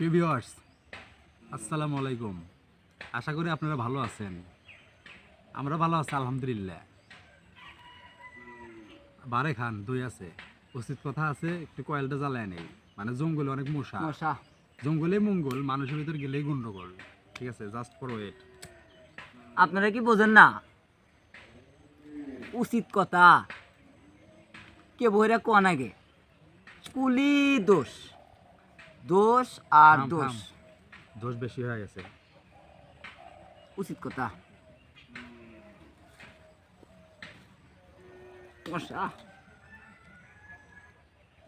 Viewers আসসালামু আলাইকুম। আশা করি আপনারা ভালো আছেন। আমরা ভালো আছি আলহামদুলিল্লাহ। বারে খান দুই আছে। উচিত কথা আছে একটু কয়েলটা জ্বালায় নেই। মানে জঙ্গলে অনেক মশা। মশা। জঙ্গলে মঙ্গল মানুষের ভিতর গেলেই গন্ডগোল। ঠিক আছে জাস্ট ফর ওয়েট আপনারা কি বোঝেন না? উচিত কথা। কে বইরা কোন আগে? কুলি দোষ। দোষ আর থাম, দোষ। থাম। দোষ বেশি হয়ে গেছে। উচিত কথা।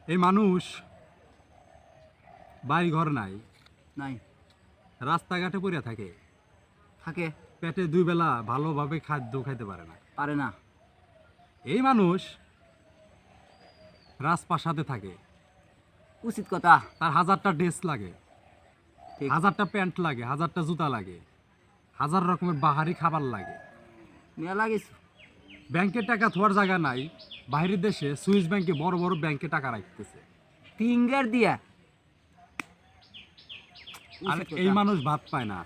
এই মানুষ বাড়ি ঘর নাই। নাই। রাস্তাঘাটে পড়ে থাকে। থাকে। পেটে দুই বেলা ভালোভাবে খাদ্য খাইতে পারে না। পারে না। এই মানুষ রাজপ্রাসাদে থাকে। উচিত কথা তার হাজারটা ড্রেস লাগে ঠিক। হাজারটা প্যান্ট লাগে হাজারটা জুতা লাগে হাজার রকমের বাহারি খাবার লাগে। গেছে ব্যাংকে টাকা থোয়ার জায়গা নাই বাইরের দেশে সুইস ব্যাংকে বড় বড় ব্যাংকে টাকা রাখতেছে। ফিঙ্গার দিয়া। আর উচিত এই কথা। মানুষ ভাত পায় না।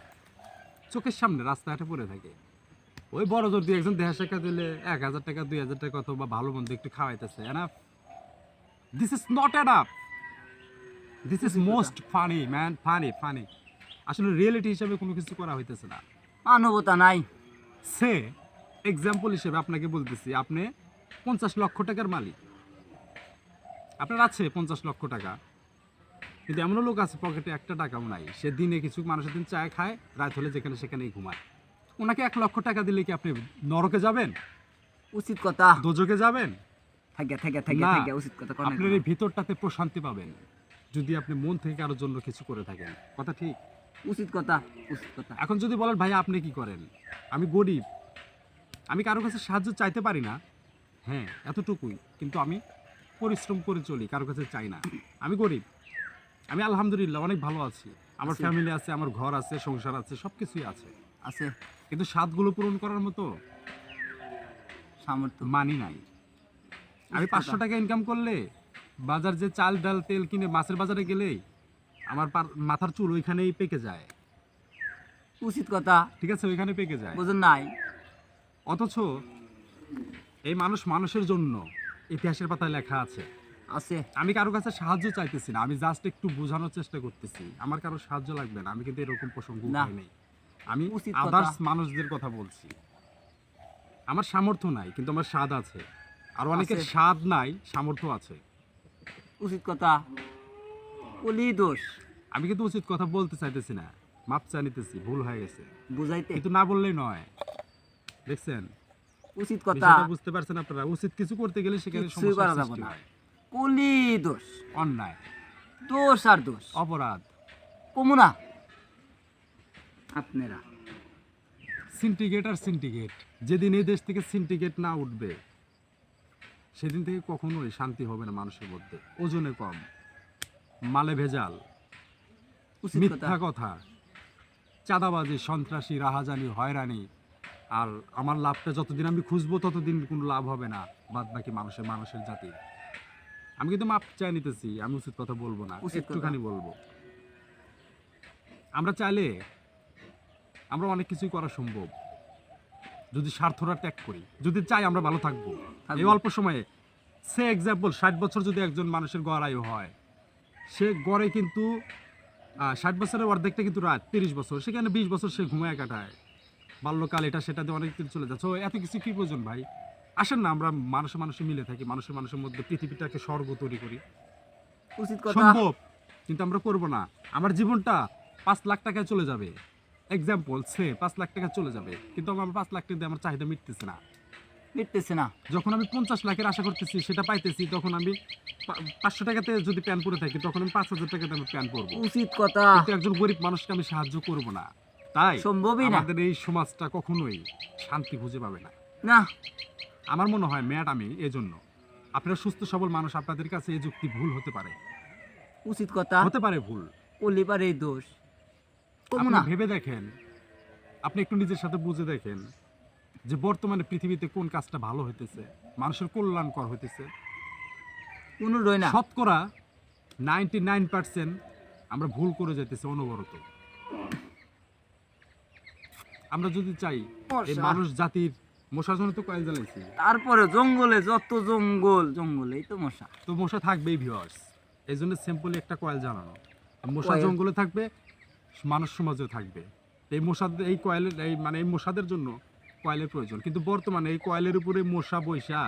চোখের সামনে রাস্তাঘাটে পড়ে থাকে। ওই বড় জোর দিয়ে একজন দেড় টাকা দিলে এক হাজার টাকা দুই হাজার টাকা অথবা ভালো মন্দ একটু খাওয়াইতেছে। Enough this is not enough this is most funny man funny funny আসলে রিয়েলিটি হিসাবে কোনো কিছু করা হইতেছে না। মানবতা নাই। সে এক্সাম্পল হিসেবে আপনাকে বলতেছি আপনি পঞ্চাশ লক্ষ টাকার মালিক। আপনার আছে পঞ্চাশ লক্ষ টাকা। কিন্তু এমনও লোক আছে পকেটে একটা টাকাও নাই। সে দিনে কিছু মানুষের দিন চায় খায় রাত হলে যেখানে সেখানেই ঘুমায়। ওনাকে এক লক্ষ টাকা দিলে কি আপনি নরকে যাবেন? উচিত কথা। দোজকে যাবেন? থাকে থাকে থাকে থাকে উচিত কথা আপনার এই ভিতরটাতে প্রশান্তি পাবেন। যদি আপনি মন থেকে কারোর জন্য কিছু করে থাকেন। কথা ঠিক? উচিত কথা উচিত কথা। এখন যদি বলেন ভাই আপনি কি করেন? আমি গরিব। আমি কারও কাছে সাহায্য চাইতে পারি না। হ্যাঁ এতটুকুই। কিন্তু আমি পরিশ্রম করে চলি কারও কাছে চাই না। আমি গরিব। আমি আলহামদুলিল্লাহ অনেক ভালো আছি। আমার ফ্যামিলি আছে আমার ঘর আছে সংসার আছে সব কিছুই আছে। আছে। কিন্তু স্বাদগুলো পূরণ করার মতো সামর্থ্য। মানি নাই। আমি পাঁচশো টাকা ইনকাম করলে বাজার যে চাল ডাল তেল কিনে মাছের বাজারে গেলেই আমার মাথার চুল ওইখানেই পেকে যায়। উচিত কথা। ঠিক আছে ওইখানে পেকে যায়। বুঝুন নাই। অথচ এই মানুষ মানুষের জন্য ইতিহাসের পাতায় লেখা আছে। আছে। আমি কারও কাছে সাহায্য চাইতেছি না আমি জাস্ট একটু বোঝানোর চেষ্টা করতেছি। আমার কারও সাহায্য লাগবে না আমি কিন্তু এরকম প্রসঙ্গ। নেই। আমি উচিত আদার্স মানুষদের কথা বলছি। আমার সামর্থ্য নাই কিন্তু আমার স্বাদ আছে। আর অনেকের স্বাদ নাই সামর্থ্য আছে। উচিত কথা। কলি দোষ। আমি কিন্তু উচিত কথা বলতে চাইতেছি না। মাপ চা নিতেছি ভুল হয়ে গেছে। বুঝাইতে। কিন্তু না বললেই নয়। দেখছেন? উচিত কথা। বুঝতে পারছেন আপনারা। উচিত কিছু করতে গেলে সেখানে কিছুই সমস্যার করা যাবে না। কলি দোষ। অন্যায়। দোষ আর দোষ। অপরাধ। কমুনা। আপনারা। সিন্ডিকেট আর সিন্ডিকেট যেদিন এই দেশ থেকে সিন্ডিকেট না উঠবে সেদিন থেকে কখনোই শান্তি হবে না মানুষের মধ্যে। ওজনে কম মালে ভেজাল কথা। মিথ্যা কথা চাঁদাবাজি সন্ত্রাসী রাহাজানি হয়রানি আর আমার লাভটা যতদিন আমি খুঁজবো ততদিন কোনো লাভ হবে না বাদ বাকি মানুষের মানুষের জাতি। আমি কিন্তু মাপ চাই নিতেছি আমি উচিত কথা বলব না উচিত একটুখানি বলব। আমরা চাইলে আমরা অনেক কিছুই করা সম্ভব। যদি স্বার্থটা ত্যাগ করি যদি চাই আমরা ভালো থাকব। এই অল্প সময়ে সে এক্সাম্পল ষাট বছর যদি একজন মানুষের গড় আয়ু হয় সে গড়ে কিন্তু ষাট বছরের অর্ধেকটা কিন্তু রাত তিরিশ বছর সেখানে বিশ বছর সে ঘুমায় কাটায়। বাল্যকাল এটা সেটা দিয়ে অনেক কিছু চলে যাচ্ছে। এত কিছু কি প্রয়োজন ভাই? আসেন না আমরা মানুষে মানুষে মিলে থাকি মানুষের মানুষের মধ্যে পৃথিবীটাকে স্বর্গ তৈরি করি। উচিত সম্ভব কিন্তু আমরা করব না। আমার জীবনটা পাঁচ লাখ টাকায় চলে যাবে। এক্সাম্পল সে পাঁচ লাখ টাকা চলে যাবে কিন্তু আমার পাঁচ লাখ টাকা দিয়ে আমার চাহিদা মিটতেছে না। মিটতেছে না। যখন আমি পঞ্চাশ লাখের আশা করতেছি সেটা পাইতেছি তখন আমি পাঁচশো টাকাতে যদি প্যান পরে থাকি তখন আমি পাঁচ হাজার টাকাতে আমি প্যান পরবো। উচিত কথা। কিন্তু একজন গরিব মানুষকে আমি সাহায্য করব না। তাই সম্ভবই না। আমাদের এই সমাজটা কখনোই শান্তি খুঁজে পাবে না। না। আমার মনে হয় ম্যাট আমি এজন্য আপনারা সুস্থ সবল মানুষ আপনাদের কাছে এই যুক্তি ভুল হতে পারে। উচিত কথা। হতে পারে ভুল। পারে এই দোষ। ভেবে দেখেন। আপনি একটু নিজের সাথে বুঝে দেখেন যে বর্তমানে পৃথিবীতে কোন কাজটা ভালো হইতেছে মানুষের কল্যাণকর হইতেছে। না। শতকরা নাইনটি নাইন পার্সেন্ট আমরা ভুল করে যেতেছি অনবরত। আমরা যদি চাই এই মানুষ জাতির মশার জন্য তো কয়েল জ্বালাইছি। তারপরে জঙ্গলে যত জঙ্গল জঙ্গলেই তো মশা। তো মশা থাকবেই ভিউয়ার্স এই জন্য সিম্পলি একটা কয়েল জানানো মশা জঙ্গলে থাকবে মানুষ সমাজে থাকবে। এই মশাদের এই কয়েলের এই মানে এই মশাদের জন্য কয়েলের প্রয়োজন। কিন্তু বর্তমানে এই কয়েলের উপরে মশা বৈশা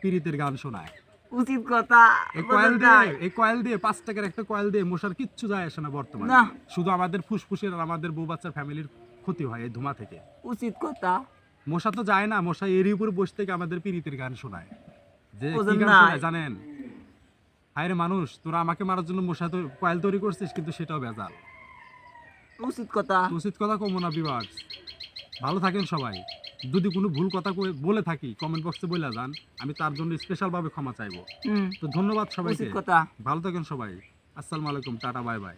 পীড়িতের গান শোনায়। উচিত কথা। এই কয়েল দিয়ে এই কয়েল দিয়ে পাঁচ টাকার একটা কয়েল দিয়ে মশার কিচ্ছু যায় আসে না বর্তমানে। শুধু আমাদের ফুসফুসের আর আমাদের বউ বাচ্চার ফ্যামিলির ক্ষতি হয় এই ধোঁয়া থেকে। উচিত কথা। মশা তো যায় না মশা এরই উপরে বসে থেকে আমাদের পীড়িতের গান শোনায়। যে কি গান শোনায় জানেন? হায় রে মানুষ তোরা আমাকে মারার জন্য মশা কয়েল তৈরি করছিস কিন্তু সেটাও বেজাল। উচিত কথা। উচিত কথা কমনা বিভার্স ভালো থাকেন সবাই। যদি কোনো ভুল কথা বলে থাকি কমেন্ট বক্সে বলে যান আমি তার জন্য স্পেশাল ভাবে ক্ষমা চাইব। তো ধন্যবাদ সবাই কথা। ভালো থাকেন সবাই। আসসালামু আলাইকুম টাটা বাই বাই।